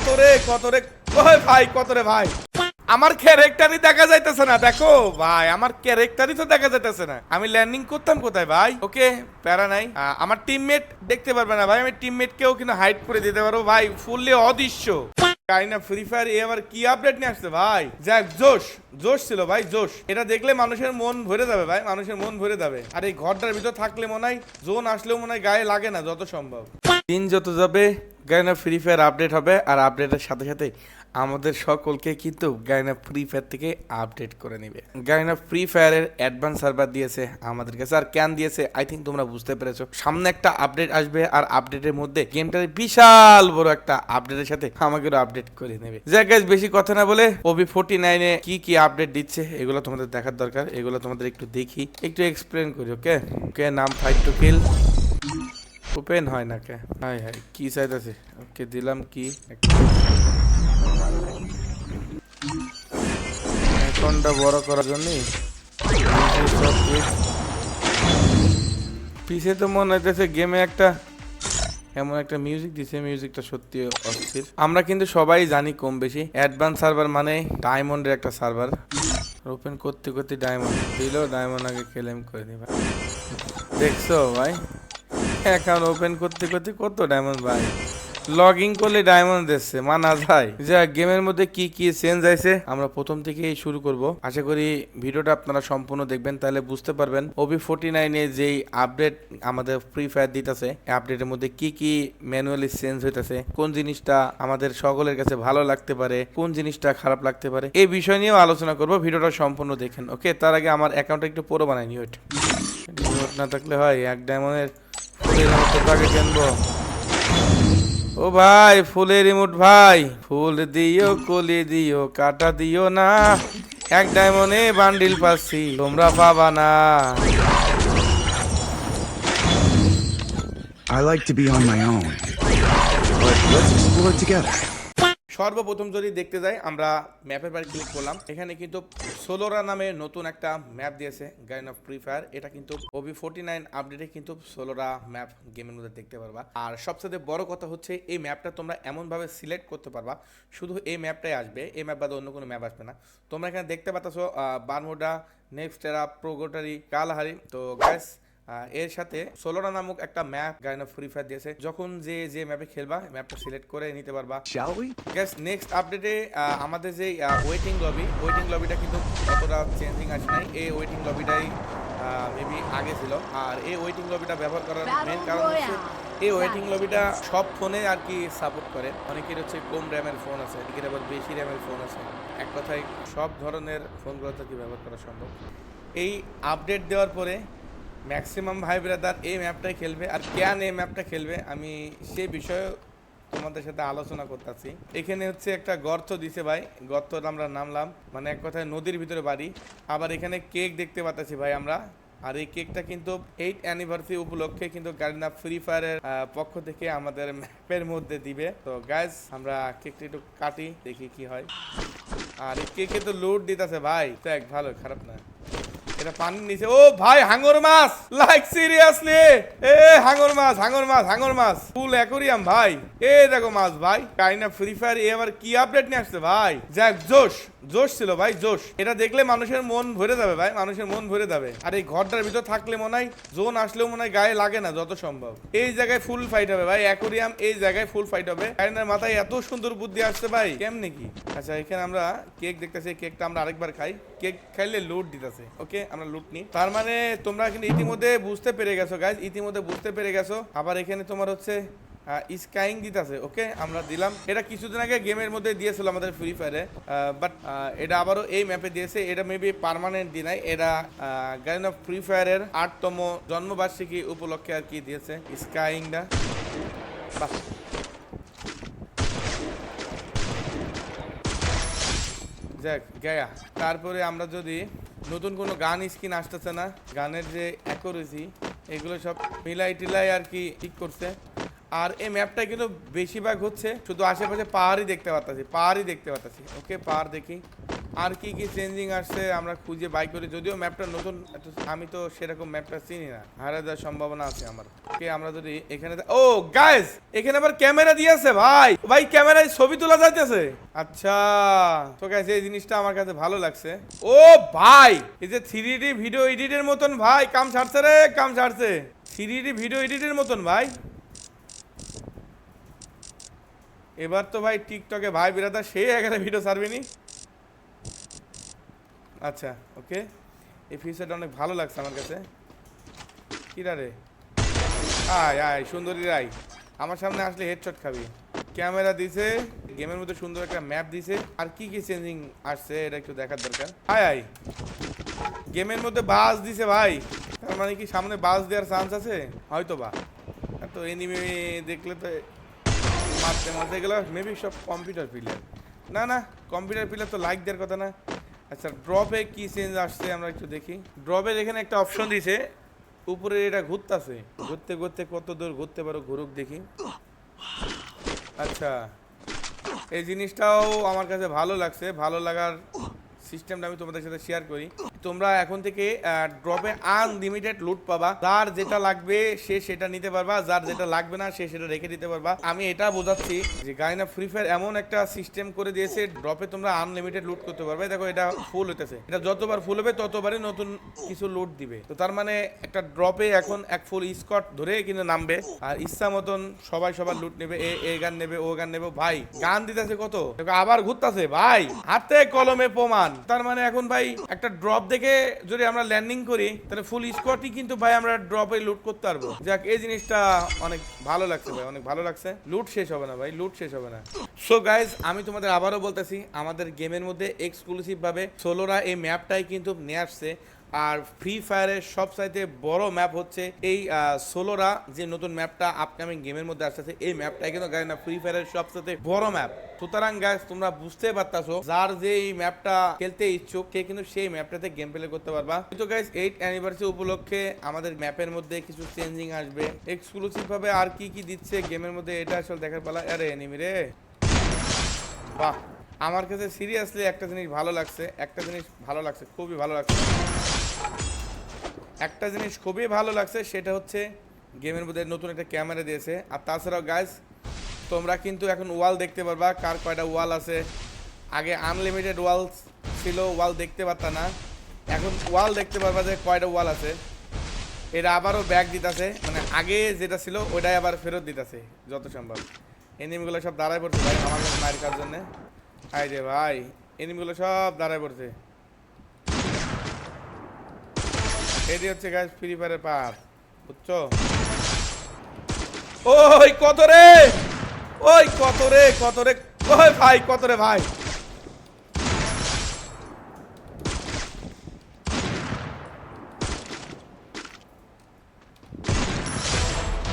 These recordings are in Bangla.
কত রে কত রে ভাই কত রে ভাই? আমার ক্যারেক্টারই দেখা যাইতেছে না, দেখো ভাই, আমার ক্যারেক্টারই তো দেখা যাইতেছে না। আমি ল্যান্ডিং করতাম কোথায় ভাই? ওকে, প্যারা নাই। আমার টিমমেট দেখতে পারবে না ভাই, আমি কিন্তু হাইড করে দিতে পারব ভাই ফুললি অদৃশ্য। কাইনা ফ্রি ফায়ার কি আপডেট নিয়ে আসছে ভাই? যাক, জোশ জোশ ছিল ভাই, জোশ। এটা দেখলে মানুষের মন ভরে যাবে ভাই, মানুষের মন ভরে যাবে। আর এই ঘরটার ভিতর থাকলে মনে হয়, জোন আসলেও মনে হয় গায়ে লাগে না, যত সম্ভব। দিন যত যাবে, গায়না ফ্রি ফায়ার আপডেট হবে। আর আপডেটের সাথে সাথে আমাদের সকলকে কিন্তু গায়না ফ্রি ফায়ার থেকে আপডেট করে নেবে। গায়না ফ্রি ফায়ারের অ্যাডভান্স সার্ভার দিয়েছে আমাদের কাছে। আর ক্যান দিয়েছে আই থিঙ্ক তোমরা বুঝতে পেরেছ। সামনে একটা আপডেট আসবে, আর আপডেটের মধ্যে গেমটার বিশাল বড় একটা আপডেটের সাথে আমাকেও আপডেট করে নেবে। যাক বেশি কথা না বলে ওবি ফোর্টি নাইনে কি কি আপডেট দিচ্ছে, এগুলো তোমাদের দেখার দরকার। এগুলো তোমাদের একটু দেখি, একটু এক্সপ্লেন করি ওকে ওকে নাম ফাইট টু কিল ওপেন হয় না কে? হাই হাই, কি চাইতেছে? ওকে দিলাম কি? অ্যাকাউন্টটা বড় করার জন্যই পিছে তো মনে হইতেছে গেমে একটা এমন একটা মিউজিক দিছে মিউজিকটা সত্যি অস্থির। আমরা কিন্তু সবাই জানি কম বেশি অ্যাডভান্স সার্ভার মানে ডায়মন্ডের একটা সার্ভার ওপেন করতে করতে ডায়মন্ড দিলেও ডায়মন্ড আগে ক্লেম করে দিবা। দেখছ ভাই? অ্যাকাউন্ট ওপেন করতে করতে কত ডায়মন্ড ভাই? লগ ইন করলে ডায়মন্ড দিচ্ছে মানা যায়। যা গেমের মধ্যে কি কি চেঞ্জ আছে আমরা প্রথম থেকেই শুরু করব। আশা করি ভিডিওটা আপনারা সম্পূর্ণ দেখবেন, তাহলে বুঝতে পারবেন। ওবি ফোর্টি নাইনে যেই আপডেট আমাদের ফ্রি ফায়ার দিতেছে আপডেটের মধ্যে কি কি ম্যানুয়ালি চেঞ্জ হইতেছে, কোন জিনিসটা আমাদের সকলের কাছে ভালো লাগতে পারে, কোন জিনিসটা খারাপ লাগতে পারে, এই বিষয় নিয়েও আলোচনা করব। ভিডিওটা সম্পূর্ণ দেখেন ওকে তার আগে আমার অ্যাকাউন্টটা একটু পুরো বানাই নি ওইটা রিমোট না থাকলে হয়, এক ডায়মন্ডের ও ভাই, ফুলের রিমোট ভাই, ফুল দিও, কলি দিও, কাটা দিও না এক ডায়মন্ডে বান্ডিল পাচ্ছি, তোমরা পাবা না I like to be on my own. But let's explore together. সর্বপ্রথম যদি দেখতে যাই, আমরা ম্যাপের বাড়ি ক্লিক করলাম। এখানে কিন্তু সোলোরা নামে নতুন একটা ম্যাপ দিয়েছে গাইন অফ ফ্রি ফায়ার এটা কিন্তু ওবি ফোর্টি নাইন আপডেটে কিন্তু সোলোরা ম্যাপ গেমের মধ্যে দেখতে পারবা। আর সবচেয়ে বড় কথা হচ্ছে, এই ম্যাপটা তোমরা এমনভাবে সিলেক্ট করতে পারবা, শুধু এই ম্যাপটাই আসবে, এই ম্যাপ বাদে অন্য কোনো ম্যাপ আসবে না। তোমরা এখানে দেখতে পাচ্ছ বারমোডা নেক্সটেরা প্রোগোটারি কালাহারি তো গ্যাস এর সাথে সোলোরা নামক একটা map Garena of free fire দিয়েছে। যখন যে যে ম্যাপে খেলবা ম্যাপটা সিলেক্ট করে নিতে পারবা। গ্যাস নেক্সট আপডেটে আমাদের যে ওয়েটিং লবি ওয়েটিং লবিটা কিন্তু অতটা চেঞ্জিং আসে নাই। এই ওয়েটিং লবিটাই মেবি আগে ছিল। আর এই ওয়েটিং লবিটা ব্যবহার করার মেন কারণ হচ্ছে এই ওয়েটিং লবিটা সব ফোনে আর কি সাপোর্ট করে। অনেকের হচ্ছে কম র্যামের ফোন আছে অনেকের আবার বেশি র্যামের ফোন আছে। এক কথায় সব ধরনের ফোনগুলোতে কি ব্যবহার করা সম্ভব। এই আপডেট দেওয়ার পরে ম্যাক্সিমাম ভাই ব্রাদার এই ম্যাপটাই খেলবে আর কেন এই ম্যাপটা খেলবে, আমি সেই বিষয়ে তোমাদের সাথে আলোচনা করতেছি। এখানে হচ্ছে একটা গর্ত দিছে ভাই, গর্তর আমরা নামলাম মানে এক কথায় নদীর ভিতরে বাড়ি। আবার এখানে কেক দেখতে পাচ্ছি ভাই আমরা, আর এই কেকটা কিন্তু এইট অ্যানিভার্সারি উপলক্ষে কিন্তু গার্ডিনা ফ্রি ফায়ারের পক্ষ থেকে আমাদের ম্যাপের মধ্যে দিবে। তো গাইজ আমরা কেকটা একটু কাটি, দেখি কি হয়। আর এই কেকে তো লোড দিতেছে ভাই, দেখ ভালো, খারাপ না। এটা পানির নিচে ও ভাই হাঙ্গর মাছ। লাইক সিরিয়াসলি এ হাঙ্গর মাছ হাঙ্গর মাছ হাঙ্গর মাছ। ফুল অ্যাকোরিয়াম ভাই। এ, দেখো মাছ, ভাই। কাইনা ফ্রি ফায়ার এ আবার কি আপডেট নিয়ে আসছে, ভাই? যাক, জোশ। জোশ ছিল ভাই, জোশ। এটা দেখলে মানুষের মন ভরে যাবে ভাই, মানুষের মন ভরে যাবে। আর এই ঘরটার ভিতর থাকলে মনে হয় জোন আসলেও মনে হয় গায়ে লাগে না যত সম্ভব। এই জায়গায় ফুল ফাইট হবে ভাই অ্যাকোরিয়াম এই জায়গায় ফুল ফাইট হবে। কাইনার মাথায় এত সুন্দর বুদ্ধি আসছে ভাই, কেমনে কি? আচ্ছা এখানে আমরা কেক দেখতেছি কেকটা আমরা আরেকবার খাই। কেক খাইলে লুট দিতেছে ওকে আমরা লুট নিই। তার মানে তোমরা কিন্তু ইতিমধ্যে বুঝতে পেরে গেছো গাইজ ইতিমধ্যে বুঝতে পেরে গেছো। আবার এখানে তোমার হচ্ছে স্কাইং দিতেছে, ওকে? আমরা দিলাম। এটা কিছুদিন আগে গেমের মধ্যে দিয়েছিল আমাদের ফ্রি ফায়ারে বাট এটা আবারও এই ম্যাপে দিয়েছে। এটা মেবি পার্মানেন্ট দি নাই। এটা গাইন অফ ফ্রি ফায়ারের আটতম জন্মবার্ষিকী উপলক্ষে আর কি দিয়েছে স্কাইংটা বাহ। যাক, গায়া। তারপরে আমরা যদি নতুন কোনো গান স্কিন আসতেছে না, গানের যে অ্যাকোরেসি এগুলো সব মিলাই টিলাই আর কি ঠিক করছে। আর এই ম্যাপটা কিন্তু বেশিরভাগ হচ্ছে শুধু আশেপাশে পাহাড়ই দেখতে পাচ্ছি পাহাড়ই দেখতে পাচ্ছি ওকে পাহাড় দেখি। আর কি কি চেঞ্জিং আসছে আমরা খুঁজে বাই করি, যদিও ম্যাপটা নতুন আমি তো সেরকম ম্যাপটা চিনি না। হারা যাওয়ার সম্ভাবনা আছে আমার। ওকে আমরা যদি এখানে ও গাইস এখানে আবার ক্যামেরা দিয়েছে ভাই। ভাই ক্যামেরায় ছবি তোলা যাইতেছে। আচ্ছা তো গাইস এই জিনিসটা আমার কাছে ভালো লাগছে। ও ভাই, এই যে থ্রি ডি ভিডিও এডিটের মতন ভাই, কাম ছাড়ছে রে, কাম ছাড়ছে থ্রি ডি ভিডিও এডিটের মতন ভাই। এবার তো ভাই টিকটকে ভাই বিরাদার সেই এখানে ভিডিও ছাড়বিনি। আচ্ছা ওকে। এই ফিচারটা অনেক ভালো লাগছে আমার কাছে। কিরা রে? আয় আয়, সুন্দরী রাই আমার সামনে আসলে হেডশট খাবি। ক্যামেরা দিছে গেমের মধ্যে সুন্দর একটা ম্যাপ দিছে। আর কি কি চেঞ্জিং আসছে, এটা একটু দেখার দরকার। আয় আয়। গেমের মধ্যে বাস দিছে ভাই। তার মানে কি সামনে বাস দেওয়ার চান্স আছে? হয়তো বা তো এনিমি দেখলে তো মারতে মারতে গেল মেবি সব কম্পিউটার প্লেয়ার না না কম্পিউটার প্লেয়ার তো লাইক দেওয়ার কথা না। আচ্ছা ড্রপে কি চেঞ্জ আসছে আমরা একটু দেখি। ড্রপের এখানে একটা অপশন দিছে, উপরে এটা ঘুরতেছে। ঘুরতে ঘুরতে কত দূর ঘুরতে পারো, ঘুরুক দেখি। আচ্ছা এই জিনিসটাও আমার কাছে ভালো লাগছে। ভালো লাগার সিস্টেমটা আমি তোমাদের সাথে শেয়ার করি। তোমরা এখন থেকে ড্রপে আনলিমিটেড লুট পাবা। যার যেটা লাগবে, সে সেটা নিতে পারবা। যার যেটা লাগবে না, সে সেটা রেখে দিতে পারবা। আমি এটা বোঝাচ্ছি যে গাইনা ফ্রি ফায়ার এমন একটা সিস্টেম করে দিয়েছে ড্রপে তোমরা আনলিমিটেড লুট করতে পারবে। দেখো, এটা ফুল হইতেছে। এটা যতবার ফুল হবে, ততবারই নতুন কিছু লুট দিবে। তো তার মানে একটা ড্রপে এখন এক ফুল স্কট ধরে কিন্তু নামবে। আর ইচ্ছা মতন সবাই সবার লুট নেবে। এ এ গান নেবে, ও গান নেবে। ভাই, গান দিতেছে কত? দেখো, আবার ঘুরতাছে। ভাই, হাতে কলমে প্রমাণ। তার মানে এখন ভাই, একটা ড্রপ দেখে যদি আমরা ল্যান্ডিং করি, তাহলে ফুল স্কোয়াডই কিন্তু ভাই আমরা ড্রপে লুট করতে পারব। যাক, এই জিনিসটা অনেক ভালো লাগছে ভাই, অনেক ভালো লাগছে। লুট শেষ হবে না ভাই লুট শেষ হবে না। সো গাইজ আমি তোমাদের আবারও বলতেছি, আমাদের গেমের মধ্যে এক্সক্লুসিভ ভাবে সোলোরা এই ম্যাপটাই কিন্তু নিয়ে আসছে। আর ফ্রি ফায়ারের সবচাইতে বড় ম্যাপ হচ্ছে এই সোলোরা যে নতুন ম্যাপটা আপকামিং গেমের মধ্যে আসতেছে, এই ম্যাপটাই কিন্তু গাই না ফ্রি ফায়ারের সবচাইতে বড় ম্যাপ সুতরাং গাইস তোমরা বুঝতে পারতাছো, যার যে এই ম্যাপটা খেলতে ইচ্ছুক, সে কিন্তু সেই ম্যাপটাতে গেম প্লে করতে পারবা। কিন্তু গাইস এইট অ্যানিভার্সারি উপলক্ষে আমাদের ম্যাপের মধ্যে কিছু চেঞ্জিং আসবে। এক্সক্লুসিভ ভাবে আর কি কি দিচ্ছে গেমের মধ্যে, এটা আসলে দেখার পালা। আরে এনিমি রে। বাহ, আমার কাছে সিরিয়াসলি একটা জিনিস ভালো লাগছে, একটা জিনিস ভালো লাগছে, খুবই ভালো লাগছে। একটা জিনিস খুবই ভালো লাগছে, সেটা হচ্ছে গেমের মধ্যে নতুন একটা ক্যামেরা দিয়েছে। আর তাছাড়াও গাইস তোমরা কিন্তু এখন ওয়াল দেখতে পারবা, কার কয়টা ওয়াল আছে। আগে আনলিমিটেড ওয়াল ছিল, ওয়াল দেখতে পারতা না। এখন ওয়াল দেখতে পারবা যে কয়টা ওয়াল আছে। এটা আবারও ব্যাগ দিতেছে মানে আগে যেটা ছিল ওটাই আবার ফেরত দিতেছে, যত সম্ভব। এনিমিগুলো সব দাঁড়ায় পড়ছে ভাই, আমার মায়ের খাওয়ার জন্য? আই রে ভাই, এনিমিগুলো সব দাঁড়ায় পড়ছে। এটি হচ্ছে গাছ ফ্রি ফায়ারের পার বুঝছ? ওই কত রে ওই কত রে কত রে ওই ভাই? কত রে ভাই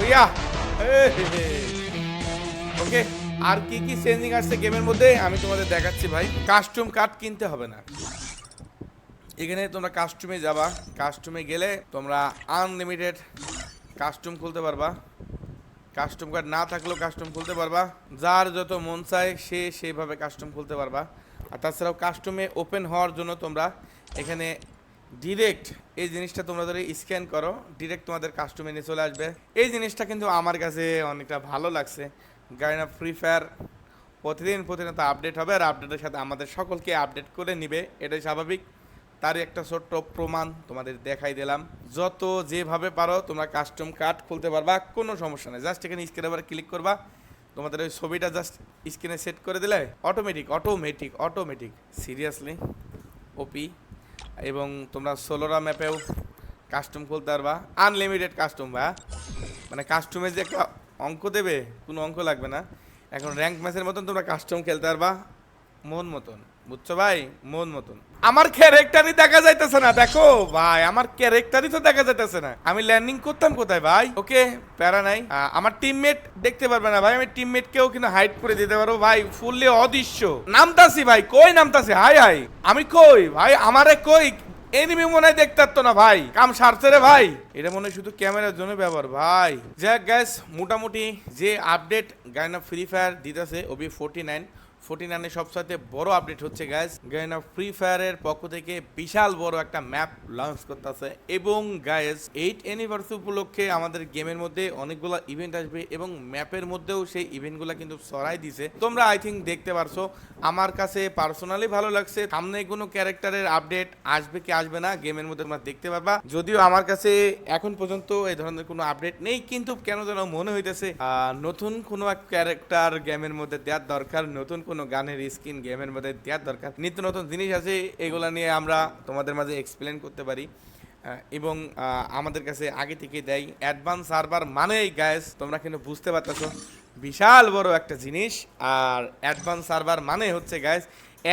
ওইয়া ওকে আর কি কি চেঞ্জিং আসছে গেমের মধ্যে? আমি তোমাদের দেখাচ্ছি ভাই। কাস্টম কার্ড কিনতে হবে না। এখানে তোমরা কাস্টমে যাবা। কাস্টমে গেলে তোমরা আনলিমিটেড কাস্টম খুলতে পারবা। কাস্টম কার্ড না থাকলেও কাস্টম খুলতে পারবা। যার যত মন চায়, সে সেইভাবে কাস্টম খুলতে পারবা। আর তাছাড়াও কাস্টমে ওপেন হওয়ার জন্য তোমরা এখানে ডিরেক্ট এই জিনিসটা তোমরা ধরে স্ক্যান করো। ডিরেক্ট তোমাদের কাস্টমে নিয়ে চলে আসবে। এই জিনিসটা কিন্তু আমার কাছে অনেকটা ভালো লাগছে। গাইনা ফ্রি ফায়ার প্রতিদিন প্রতিদিন তো আপডেট হবে। আর আপডেটের সাথে আমাদের সকলকে আপডেট করে নিবে। এটাই স্বাভাবিক। তার একটা ছোট্ট প্রমাণ তোমাদের দেখাই দিলাম। যত যেভাবে পারো তোমরা কাস্টম কার্ড খুলতে পারবা, কোনো সমস্যা নেই। জাস্ট এখানে স্ক্রিনে আবার ক্লিক করবা। তোমাদের ওই ছবিটা জাস্ট স্ক্রিনে সেট করে দিলে automatic automatic automatic seriously OP এবং তোমরা সোলোরা ম্যাপেও কাস্টম খুলতে পারবা। আনলিমিটেড কাস্টম বা মানে কাস্টমে যে একটা অঙ্ক দেবে, কোনো অঙ্ক লাগবে না। এখন র্যাঙ্ক ম্যাচের মতন তোমরা কাস্টম খেলতে পারবা, মন মতন। বুঝছ ভাই? মন মতন। আমার ক্যারেক্টারই দেখা যাইতেছে না, দেখো ভাই, আমার ক্যারেক্টারই তো দেখা যাইতেছে না। আমি ল্যান্ডিং করতাম কোথায় ভাই? ওকে, প্যারা নাই। আমার টিমমেট দেখতে পারবে না ভাই, আমি টিমমেটকেও কিন্তু হাইড করে দিতে পারব ভাই ফুললি অদৃশ্য। নামতাছি ভাই, কই নামতাছি? High high. আমি কই ভাই? আমারে কই? এনিমি মনে হয় দেখতে না ভাই। কাম সারছে রে ভাই। এটা মনে শুধু ক্যামেরার জন্য ব্যবহার ভাই। যাক গ্যাস মোটামুটি যে আপডেট গায়না ফ্রি ফায়ার দিতেছে ওবি ফোর্টি নাইন ফোর্টি নাইনের সবসাথে বড় আপডেট হচ্ছে গাইজ গাইনা ফ্রি ফায়ারের পক্ষ থেকে বিশাল বড় একটা ম্যাপ লঞ্চ করতেছে। এবং গাইজ এইট অ্যানিভার্সারি উপলক্ষে আমাদের গেমের মধ্যে অনেকগুলো ইভেন্ট আসবে এবং ম্যাপের মধ্যেও সেই ইভেন্টগুলো কিন্তু সরাই দিছে। তোমরা আই থিঙ্ক দেখতে পারছ। আমার কাছে পার্সোনালি ভালো লাগছে। সামনে কোনো ক্যারেক্টারের আপডেট আসবে কি আসবে না গেমের মধ্যে তোমরা দেখতে পারবা। যদিও আমার কাছে এখন পর্যন্ত এই ধরনের কোনো আপডেট নেই, কিন্তু কেন যেন মনে হইতেছে নতুন কোনো ক্যারেক্টার গেমের মধ্যে দেওয়ার দরকার, নতুন কোনো গানের স্কিন, গেমের মধ্যে দেওয়ার দরকার। নিত্য নতুন জিনিস আছে, এগুলা নিয়ে আমরা তোমাদের মাঝে এক্সপ্লেন করতে পারি। এবং আমাদের কাছে আগে থেকে দেয় অ্যাডভান্স সার্ভার মানেই গ্যাস তোমরা কিন্তু বুঝতে পারতেছো, বিশাল বড় একটা জিনিস। আর অ্যাডভান্স সার্ভার মানে হচ্ছে গ্যাস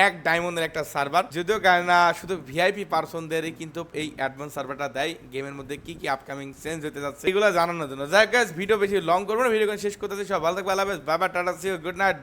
এক ডায়মন্ডের একটা সার্ভার যদিও গায়না শুধু ভিআইপি পার্সনদেরই কিন্তু এই অ্যাডভান্স সার্ভারটা দেয়। গেমের মধ্যে কি কি আপকামিং চেঞ্জ হতে যাচ্ছে, এগুলো জানানোর জন্য। যাই গ্যাস ভিডিও বেশি লং করব না ভিডিও শেষ করতে সব ভালো থাকবে আল্লাহ বাবা টাটা সি গুড নাইট